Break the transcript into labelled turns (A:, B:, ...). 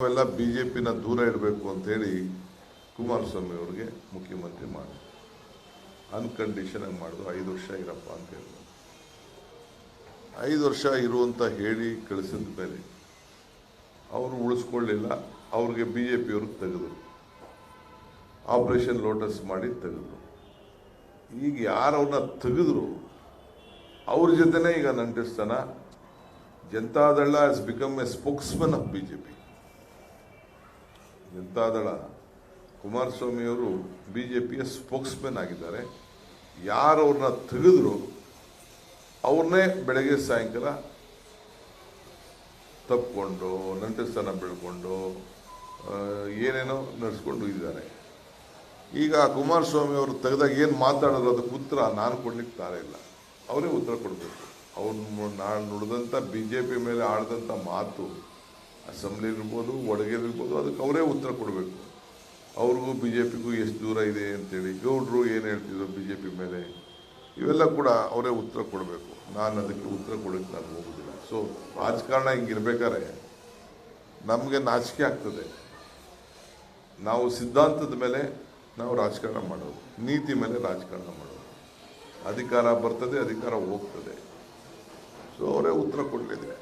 A: ನಾವೆಲ್ಲ B J ಪಿನ ದೂರ ಇಡಬೇಕು ಅಂತೇಳಿ ಕುಮಾರಸ್ವಾಮಿ ಅವ್ರಿಗೆ ಮುಖ್ಯಮಂತ್ರಿ ಮಾಡಿದ್ರು ಅನ್ಕಂಡೀಷನ್ ಆಗಿ ಮಾಡಿದ್ರು. ಐದು ವರ್ಷ ಇರಪ್ಪ ಅಂತ ಹೇಳಿದ್ರು ಐದು ವರ್ಷ ಇರುವಂತ ಹೇಳಿ ಕಳಿಸಿದ ಮೇಲೆ ಅವರು ಉಳಿಸ್ಕೊಳ್ಳಿಲ್ಲ. ಅವ್ರಿಗೆ ಬಿ ಜೆ ಪಿಯವ್ರಿಗೆ ತೆಗೆದ್ರು. ಆಪರೇಷನ್ ಲೋಟಸ್ ಮಾಡಿ ತೆಗೆದ್ರು. ಈಗ ಯಾರವ್ರನ್ನ ತೆಗೆದ್ರು? ಅವ್ರ ಜೊತೆನೇ ಈಗ ನಂಟಿಸ್ತಾನ. Janata Dal has become a spokesman of B J P Janata Dal ಕುಮಾರಸ್ವಾಮಿಯವರು ಬಿ ಜೆ ಪಿಯ ಸ್ಪೋಕ್ಸ್ಮನ್ ಆಗಿದ್ದಾರೆ. ಯಾರು ಅವ್ರನ್ನ ತೆಗೆದ್ರು, ಅವ್ರನ್ನೇ ಬೆಳಗ್ಗೆ ಸಾಯಂಕಾಲ ತಪ್ಪಿಕೊಂಡು ನಂಟಸ್ಥಾನ ಬೆಳ್ಕೊಂಡು ಏನೇನೋ ನಡೆಸ್ಕೊಂಡು ಇದ್ದಾರೆ ಈಗ ಕುಮಾರಸ್ವಾಮಿ ಅವರು ತೆಗೆದಾಗ ಏನು ಮಾತಾಡೋದು ಅದಕ್ಕೆ ಉತ್ತರ ನಾನು ಕೊಡ್ಲಿಕ್ಕೆ ತಾರೆ ಇಲ್ಲ. ಅವರೇ ಉತ್ತರ ಕೊಡಬೇಕು. ಅವ್ರು ನಾನು ನುಡಿದಂಥ ಬಿ ಜೆ ಪಿ ಮೇಲೆ ಆಡಿದಂಥ ಮಾತು ಅಸೆಂಬ್ಲಿ ಇರ್ಬೋದು ಒಳಗೇರಿರ್ಬೋದು ಅದಕ್ಕೆ ಅವರೇ ಉತ್ತರ ಕೊಡಬೇಕು. ಅವ್ರಿಗೂ ಬಿ ಜೆ ಪಿಗೂ ಎಷ್ಟು ದೂರ ಇದೆ ಅಂತೇಳಿ, ಗೌಡ್ರು ಏನು ಹೇಳ್ತಿದ್ರು ಬಿ ಜೆ ಪಿ ಮೇಲೆ, ಇವೆಲ್ಲ ಕೂಡ ಅವರೇ ಉತ್ತರ ಕೊಡಬೇಕು. ನಾನು ಅದಕ್ಕೆ ಉತ್ತರ ಕೊಡೋಕ್ಕೆ ನಾನು ಹೋಗೋದಿಲ್ಲ. ಸೊ ರಾಜಕಾರಣ ಹಿಂಗಿರ್ಬೇಕಾದ್ರೆ ನಮಗೆ ನಾಚಿಕೆ ಆಗ್ತದೆ. ನಾವು ಸಿದ್ಧಾಂತದ ಮೇಲೆ ನಾವು ರಾಜಕಾರಣ ಮಾಡೋದು, ನೀತಿ ಮೇಲೆ ರಾಜಕಾರಣ ಮಾಡೋದು. ಅಧಿಕಾರ ಬರ್ತದೆ, ಅಧಿಕಾರ ಹೋಗ್ತದೆ. ಸೊ ಅವರೇ ಉತ್ತರ ಕೊಡಲಿದೆ